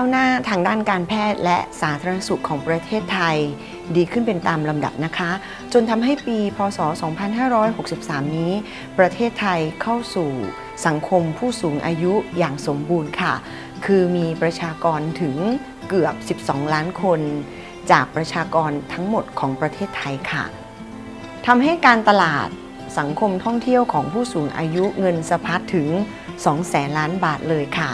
ก้าวหน้าทางด้านการแพทย์และสาธารณสุขของประเทศไทย ดีขึ้นเป็นตามลำดับนะคะ จนทำให้ปี พศ 2563 นี้ ประเทศไทยเข้าสู่สังคมผู้สูงอายุอย่างสมบูรณ์ค่ะ คือมีประชากรถึงเกือบ 12 ล้านคน จากประชากรทั้งหมดของประเทศไทยค่ะทำให้การตลาดสังคมท่องเที่ยวของผู้สูงอายุเงินสะพัดถึง2แสนล้านบาทเลยค่ะ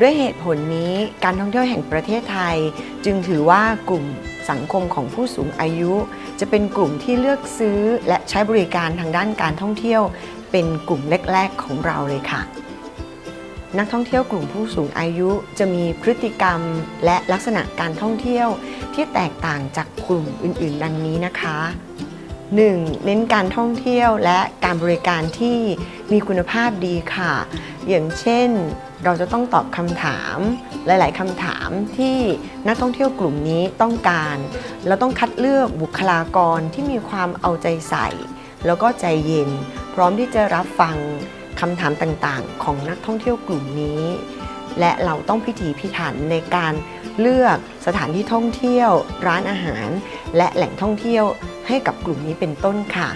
ด้วยเหตุผลนี้การท่องเที่ยวแห่งประเทศไทย จึงถือว่ากลุ่มสังคมของผู้สูงอายุ จะเป็นกลุ่มที่เลือกซื้อและใช้บริการทางด้านการท่องเที่ยว เป็นกลุ่มแรกๆของเราเลยค่ะ นักท่องเที่ยวกลุ่มผู้สูงอายุจะมีพฤติกรรมและลักษณะการท่องเที่ยวที่แตกต่างจากกลุ่มอื่นๆ ดังนี้นะคะ 1. เน้นการท่องเที่ยวและการบริการที่มีคุณภาพดีค่ะ อย่างเช่น เราจะต้องตอบคำถามหลาย ๆคำถามที่นักท่องเที่ยวกลุ่มนี้ต้องการ เราต้องคัดเลือกบุคลากรที่มีความเอาใจใส่ แล้วก็ใจเย็น พร้อมที่จะรับฟังคำถามต่าง ๆ ของนักท่องเที่ยวกลุ่มนี้ และเราต้องพิถีพิถันในการเลือกสถานที่ท่องเที่ยว ร้านอาหาร และแหล่งท่องเที่ยวให้กับกลุ่มนี้เป็นต้นค่ะ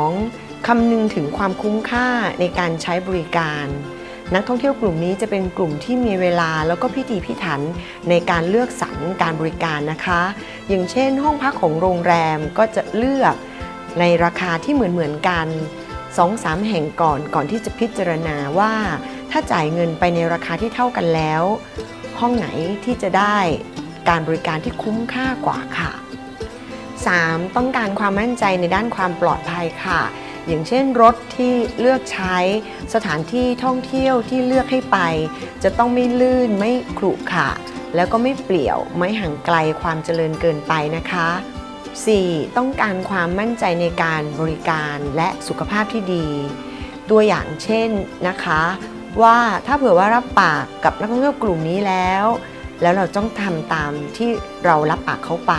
2. คำนึงถึงความคุ้มค่าในการใช้บริการ นักท่องเที่ยวกลุ่มนี้จะเป็นกลุ่มที่มีเวลาแล้วก็พิถีพิถันในการเลือกสรรการบริการนะคะ อย่างเช่น ห้องพักของโรงแรมก็จะเลือกในราคาที่เหมือนเหมือนกัน2-3แห่งก่อนก่อนที่จะพิจารณาว่า ถ้าจ่ายเงินไปในราคาที่เท่ากันแล้ว ห้องไหนที่จะได้การบริการที่คุ้มค่ากว่าค่ะ 3. ต้องการความมั่นใจในด้านความปลอดภัยค่ะ อย่างเช่นรถที่เลือกใช้สถานที่ท่องเที่ยวที่เลือกให้ไป จะต้องไม่ลื่นไม่ขรุขระแล้วก็ไม่เปลี่ยวไม่ห่างไกลความเจริญเกินไปนะคะ 4. ต้องการความมั่นใจในการบริการและสุขภาพที่ดี ตัวอย่างเช่นนะคะ ว่าถ้าเผื่อว่ารับปากกับนักท่องเที่ยวกลุ่มนี้แล้ว แล้วเราต้องทำตามที่เรารับปากเขาไป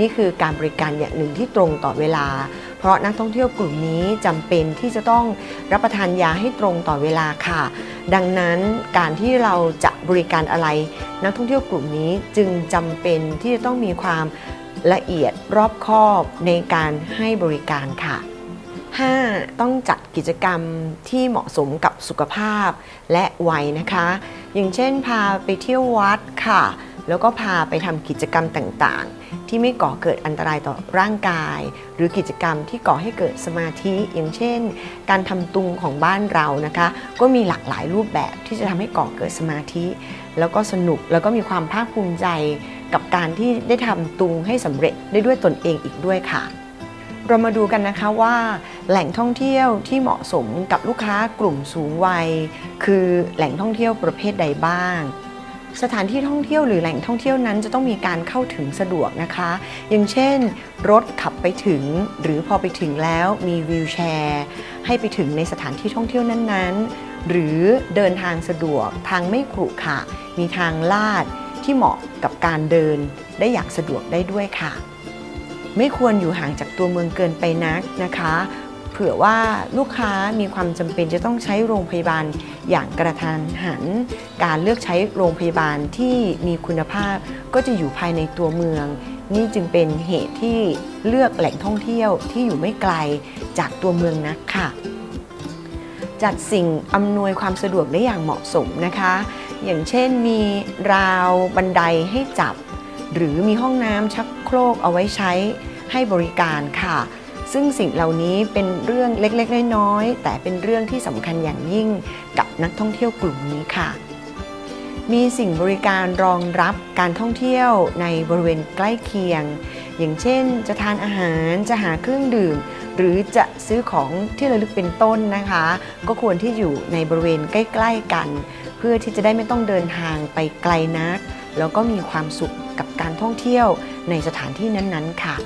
นี่คือการบริการอย่างหนึ่งที่ตรงต่อเวลา เพราะนักท่องเที่ยวกลุ่มนี้จำเป็นที่จะต้องรับประทานยาให้ตรงต่อเวลาค่ะ ดังนั้นการที่เราจะบริการอะไร นักท่องเที่ยวกลุ่มนี้จึงจำเป็นที่จะต้องมีความละเอียดรอบคอบในการให้บริการค่ะ 5. ต้องจัดกิจกรรมที่เหมาะสมกับสุขภาพและวัยนะคะ อย่างเช่นพาไปเที่ยววัดค่ะ แล้วก็พาไปทำกิจกรรมต่างๆ ที่ไม่ก่อเกิดอันตรายต่อร่างกาย หรือกิจกรรมที่ก่อให้เกิดสมาธิ อย่างเช่น การทำตุงของบ้านเรานะคะ ก็มีหลากหลายรูปแบบที่จะทำให้ก่อเกิดสมาธิ แล้วก็สนุกแล้วก็มีความภาคภูมิใจ กับการที่ได้ทำตุงให้สำเร็จได้ด้วยตนเองอีกด้วยค่ะเรามาดูกันนะคะว่าแหล่งท่องเที่ยวที่เหมาะสมกับลูกค้ากลุ่มสูงวัย คือแหล่งท่องเที่ยวประเภทใดบ้าง สถานที่ท่องเที่ยวหรือแหล่งท่องเที่ยวนั้นจะต้องมีการเข้าถึงสะดวกนะคะ อย่างเช่น รถขับไปถึง หรือพอไปถึงแล้วมีวีลแชร์ให้ไปถึงในสถานที่ท่องเที่ยวนั้นๆ หรือเดินทางสะดวกทางไม่ขรุขระมีทางลาดที่เหมาะกับการเดินได้อย่างสะดวกได้ด้วยค่ะ ไม่ควรอยู่ห่างจากตัวเมืองเกินไปนักนะคะ ผื่อว่าลูกค้ามีความจำเป็นจะต้องใช้โรงพยาบาลอย่างกระทันหัน การเลือกใช้โรงพยาบาลที่มีคุณภาพก็จะอยู่ภายในตัวเมือง นี่จึงเป็นเหตุที่เลือกแหล่งท่องเที่ยวที่อยู่ไม่ไกลจากตัวเมืองนักค่ะ จัดสิ่งอำนวยความสะดวกได้อย่างเหมาะสมนะคะ อย่างเช่นมีราวบันไดให้จับ หรือมีห้องน้ำชักโครกเอาไว้ใช้ให้บริการค่ะ ซึ่งสิ่งเหล่านี้เป็นเรื่องเล็กๆน้อยๆแต่เป็นเรื่องที่สำคัญอย่างยิ่งกับนักท่องเที่ยวกลุ่มนี้ค่ะ มีสิ่งบริการรองรับการท่องเที่ยวในบริเวณใกล้เคียง อย่างเช่น จะทานอาหารจะหาเครื่องดื่ม หรือจะซื้อของที่ระลึกเป็นต้นนะคะ ก็ควรที่อยู่ในบริเวณใกล้ ๆกัน เพื่อที่จะได้ไม่ต้องเดินทางไปไกลนัก แล้วก็มีความสุขกับการท่องเที่ยวในสถานที่นั้นๆค่ะ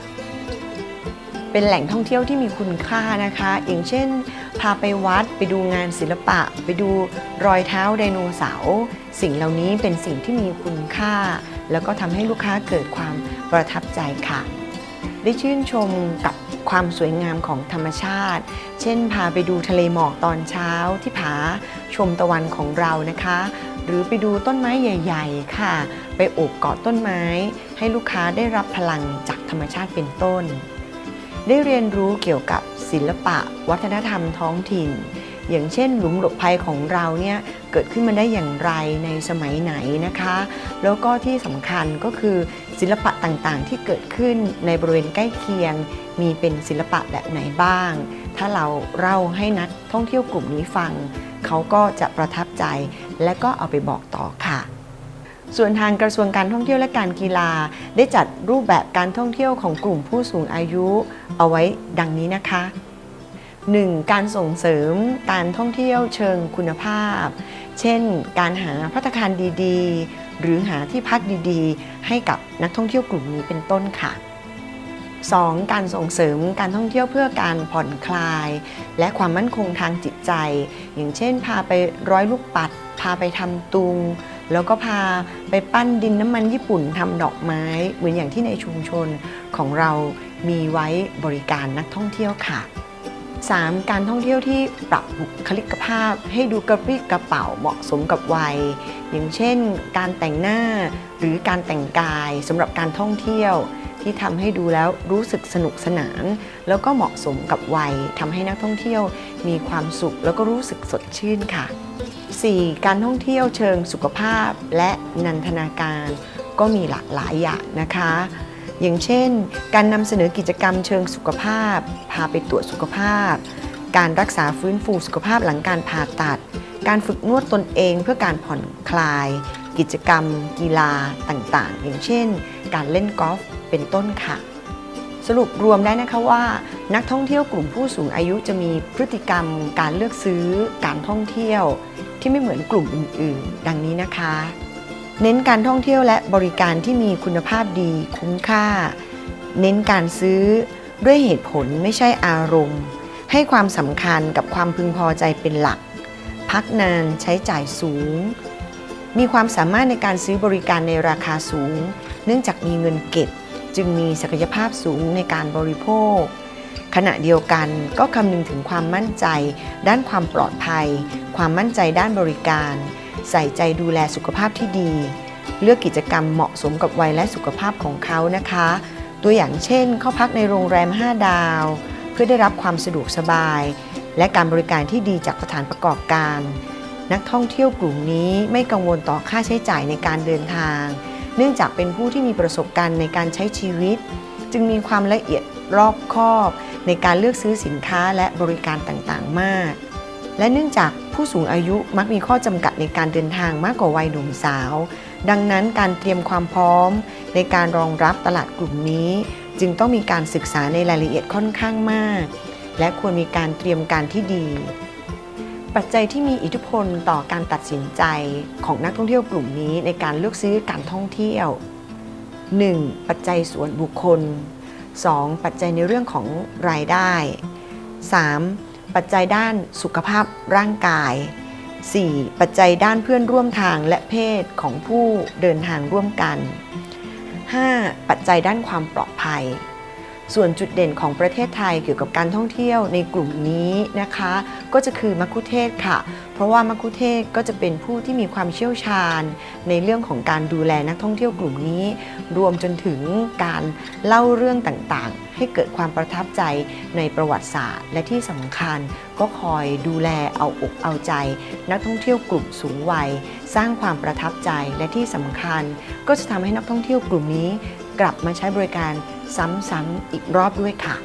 เป็นแหล่งท่องเที่ยวที่มีคุณค่านะคะ อย่างเช่น พาไปวัดไปดูงานศิลปะ ไปดูรอยเท้าไดโนเสาร์สิ่งเหล่านี้เป็นสิ่งที่มีคุณค่า แล้วก็ทำให้ลูกค้าเกิดความประทับใจค่ะ ได้ชื่นชมกับความสวยงามของธรรมชาติ เช่น พาไปดูทะเลหมอกตอนเช้าที่ผาชมตะวันของเรานะคะ หรือไปดูต้นไม้ใหญ่ ๆ ค่ะ ไปโอบเกาะต้นไม้ ให้ลูกค้าได้รับพลังจากธรรมชาติเป็นต้น ได้เรียนรู้เกี่ยวกับศิลปะ วัฒนธรรมท้องถิ่น อย่างเช่นหลุมหลบภัยของเราเนี่ยเกิดขึ้นมาได้อย่างไรในสมัยไหนนะคะ แล้วก็ที่สำคัญก็คือศิลปะต่างๆ ที่เกิดขึ้นในบริเวณใกล้เคียง มีเป็นศิลปะแบบไหนบ้าง ถ้าเราเล่าให้นักท่องเที่ยวกลุ่มนี้ฟัง เขาก็จะประทับใจและก็เอาไปบอกต่อค่ะ ส่วนทางกระทรวงการท่องเที่ยวและการกีฬา ได้จัดรูปแบบการท่องเที่ยวของกลุ่มผู้สูงอายุเอาไว้ดังนี้นะคะ 1. การส่งเสริมการท่องเที่ยวเชิงคุณภาพ เช่น การหาพัตตาคารดีๆ หรือหาที่พักดีๆ ให้กับนักท่องเที่ยวกลุ่มนี้เป็นต้นค่ะ 2. การส่งเสริมการท่องเที่ยวเพื่อการผ่อนคลาย และความมั่นคงทางจิตใจ อย่างเช่น พาไปร้อยลูกปัด พาไปทำตุง แล้วก็พาไปปั้นดินน้ำมันญี่ปุ่นทำดอกไม้ เหมือนอย่างที่ในชุมชนของเรามีไว้บริการนักท่องเที่ยวค่ะ 3. การท่องเที่ยวที่ปรับบุคลิกภาพให้ดูกระปรี้กระเป๋าเหมาะสมกับวัย อย่างเช่น การแต่งหน้าหรือการแต่งกายสำหรับการท่องเที่ยวที่ทำให้ดูแล้วรู้สึกสนุกสนาน แล้วก็เหมาะสมกับวัยทำให้นักท่องเที่ยวมีความสุขแล้วก็รู้สึกสดชื่นค่ะ 4. การท่องเที่ยวเชิงสุขภาพและนันทนาการก็มีหลากหลายอย่างนะคะ อย่างเช่น การนำเสนอกิจกรรมเชิงสุขภาพ พาไปตรวจสุขภาพ การรักษาฟื้นฟูสุขภาพหลังการผ่าตัด การฝึกนวดตนเองเพื่อการผ่อนคลาย กิจกรรม กีฬาต่างๆ อย่างเช่น การเล่นกอล์ฟเป็นต้นค่ะสรุปรวมได้นะคะว่า นักท่องเที่ยวกลุ่มผู้สูงอายุจะมีพฤติกรรม การเลือกซื้อ การท่องเที่ยว ที่ไม่เหมือนกลุ่มอื่นๆ ดังนี้นะคะ เน้นการท่องเที่ยวและบริการที่มีคุณภาพดีคุ้มค่า เน้นการซื้อด้วยเหตุผลไม่ใช่อารมณ์ ให้ความสำคัญกับความพึงพอใจเป็นหลัก พักนานใช้จ่ายสูง มีความสามารถในการซื้อบริการในราคาสูง เนื่องจากมีเงินเก็บจึงมีศักยภาพสูงในการบริโภค ขณะเดียวกันก็คำนึงถึงความมั่นใจ ด้านความปลอดภัย ความมั่นใจด้านบริการ ใส่ใจดูแลสุขภาพที่ดี เลือกกิจกรรมเหมาะสมกับวัยและสุขภาพของเขานะคะ ตัวอย่างเช่น เข้าพักในโรงแรม 5 ดาว เพื่อได้รับความสะดวกสบาย และการบริการที่ดีจากสถานประกอบการ นักท่องเที่ยวกลุ่มนี้ไม่กังวลต่อค่าใช้จ่ายในการเดินทาง เนื่องจากเป็นผู้ที่มีประสบการณ์ในการใช้ชีวิต จึงมีความละเอียด รอบคอบ ในการเลือกซื้อสินค้าและบริการต่างๆ มาก และเนื่องจากผู้สูงอายุมักมีข้อจำกัดในการเดินทางมากกว่าวัยหนุ่มสาว ดังนั้นการเตรียมความพร้อม ในการรองรับตลาดกลุ่มนี้ จึงต้องมีการศึกษาในรายละเอียดค่อนข้างมาก และควรมีการเตรียมการที่ดี ปัจจัยที่มีอิทธิพลต่อการตัดสินใจของนักท่องเที่ยวกลุ่มนี้ในการเลือกซื้อการท่องเที่ยว 1. ปัจจัยส่วนบุคคล 2. ปัจจัยในเรื่องของรายได้ 3. ปัจจัยด้านสุขภาพร่างกาย 4. ปัจจัยด้านเพื่อนร่วมทางและเพศของผู้เดินทางร่วมกัน 5. ปัจจัยด้านความปลอดภัย ส่วนจุดเด่นของประเทศไทยเกี่ยวกับการท่องเที่ยวในกลุ่มนี้นะคะ ก็จะคือมัคคุเทศค่ะ เพราะว่ามัคคุเทศก็จะเป็นผู้ที่มีความเชี่ยวชาญ ในเรื่องของการดูแลนักท่องเที่ยวกลุ่มนี้ รวมจนถึงการเล่าเรื่องต่างๆ ให้เกิดความประทับใจในประวัติศาสตร์ และที่สำคัญก็คอยดูแลเอาอกเอาใจ นักท่องเที่ยวกลุ่มสูงวัย สร้างความประทับใจและที่สำคัญ ก็จะทำให้นักท่องเที่ยวกลุ่มนี้ กลับมาใช้บริการ ซ้ำๆอีกรอบด้วยค่ะ